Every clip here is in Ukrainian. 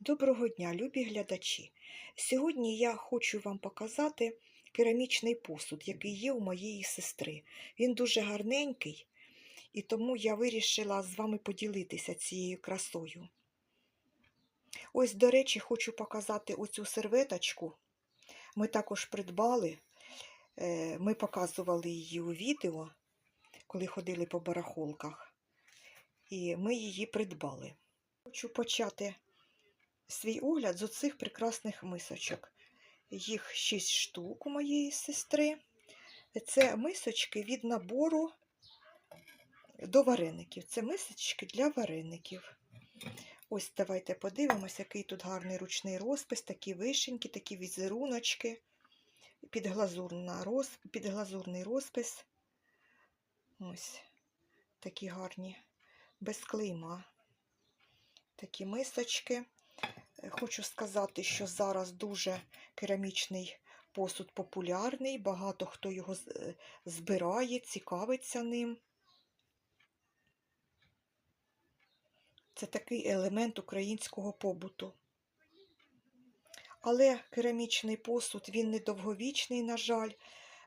Доброго дня, любі глядачі! Сьогодні я хочу вам показати керамічний посуд, який є у моєї сестри. Він дуже гарненький, і тому я вирішила з вами поділитися цією красою. Ось, до речі, хочу показати оцю серветочку. Ми також придбали, е, ми показували її у відео, коли ходили по барахолках, і ми її придбали. Хочу почати свій огляд з оцих прекрасних мисочок. Їх 6 штук у моєї сестри. Це мисочки від набору до вареників. Це мисочки для вареників. Ось давайте подивимося, який тут гарний ручний розпис, такі вишеньки, такі візеруночки, підглазурна роз... підглазурний розпис. Ось такі гарні, без клейма. Такі мисочки. Хочу сказати, що зараз дуже керамічний посуд популярний, багато хто його збирає, цікавиться ним. Це такий елемент українського побуту. Але керамічний посуд, він недовговічний, на жаль.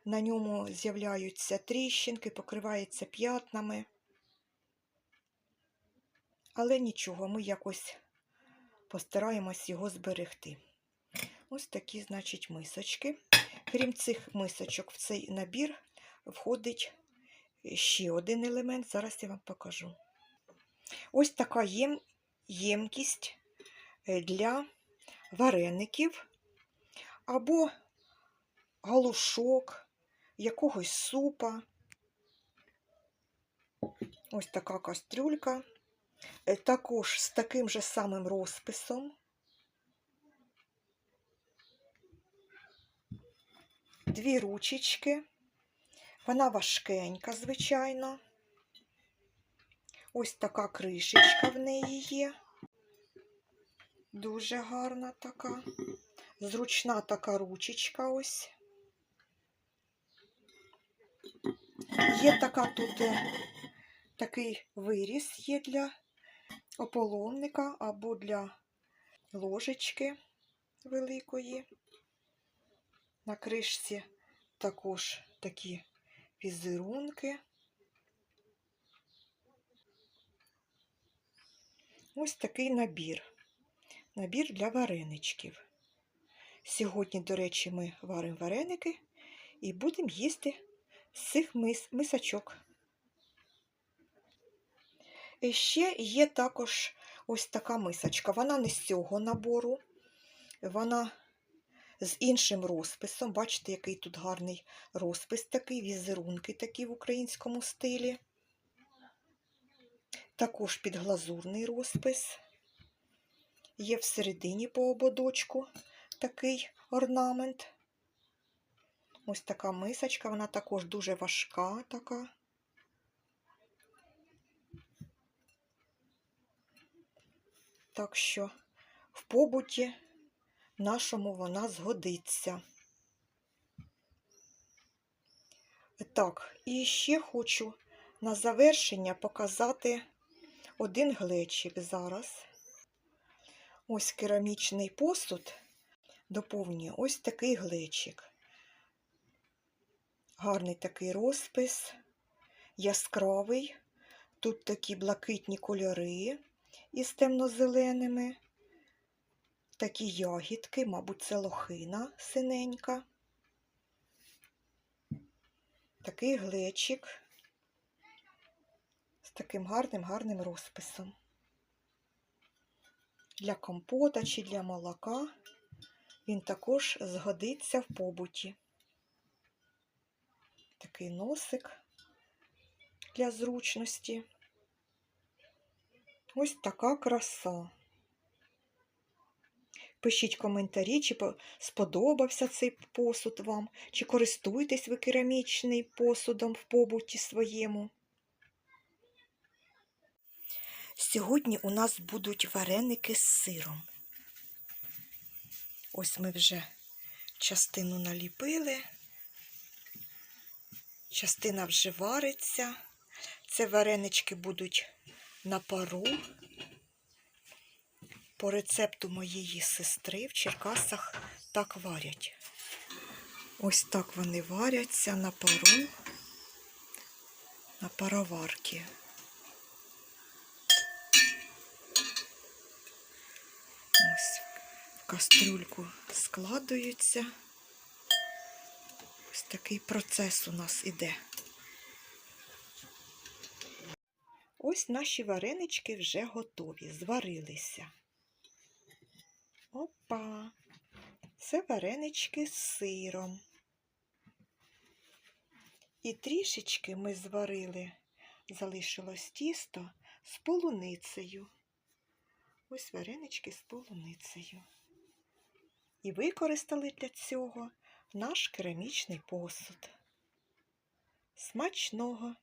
На ньому з'являються тріщинки, покривається п'ятнами. Але нічого, ми якось постараємось його зберегти. Ось такі, значить, мисочки. Крім цих мисочок, в цей набір входить ще один елемент. Зараз я вам покажу. Ось така єм... ємкість е, для вареників або галушок, якогось супа. Ось така кастрюлька. Е, Також з таким же самим розписом. Дві ручечки. Вона важкенька, звичайно. Ось така кришечка в неї є. Дуже гарна така. Зручна така ручечка ось. Є така тут е, такий виріз є для ополонника або для ложечки великої. На кришці також такі візерунки. Ось такий набір. Набір для вареничків. Сьогодні, до речі, ми варимо вареники і будемо їсти з цих мис мисочок. Ще є також ось така мисочка. Вона не з цього набору, вона з іншим розписом. Бачите, який тут гарний розпис такий, візерунки такі в українському стилі. Також підглазурний розпис. Є всередині по ободочку такий орнамент. Ось така мисочка, вона також дуже важка така. Так що в побуті нашому вона згодиться. Так, і ще хочу на завершення показати один глечик зараз. Ось керамічний посуд доповнює ось такий глечик. Гарний такий розпис, яскравий. Тут такі блакитні кольори із темно-зеленими. Такі ягідки, мабуть, це лохина синенька. Такий глечик з таким гарним гарним розписом. Для компота чи для молока він також згодиться в побуті. Такий носик для зручності. Ось така краса. Пишіть коментарі, чи сподобався цей посуд вам, чи користуєтесь ви керамічним посудом в побуті своєму. Сьогодні у нас будуть вареники з сиром. Ось ми вже частину наліпили, частина вже вариться. Це варенички будуть на пару. по рецепту моєї сестри в Черкасах так варять. Ось так вони варяться на пару, на пароварці. Ось в кастрюльку складуються. Ось такий процес у нас іде. Ось наші варенички вже готові, зварилися. Опа! Це варенички з сиром. І трішечки ми зварили, залишилось тісто з полуницею. Ось варенички з полуницею. І використали для цього наш керамічний посуд. Смачного!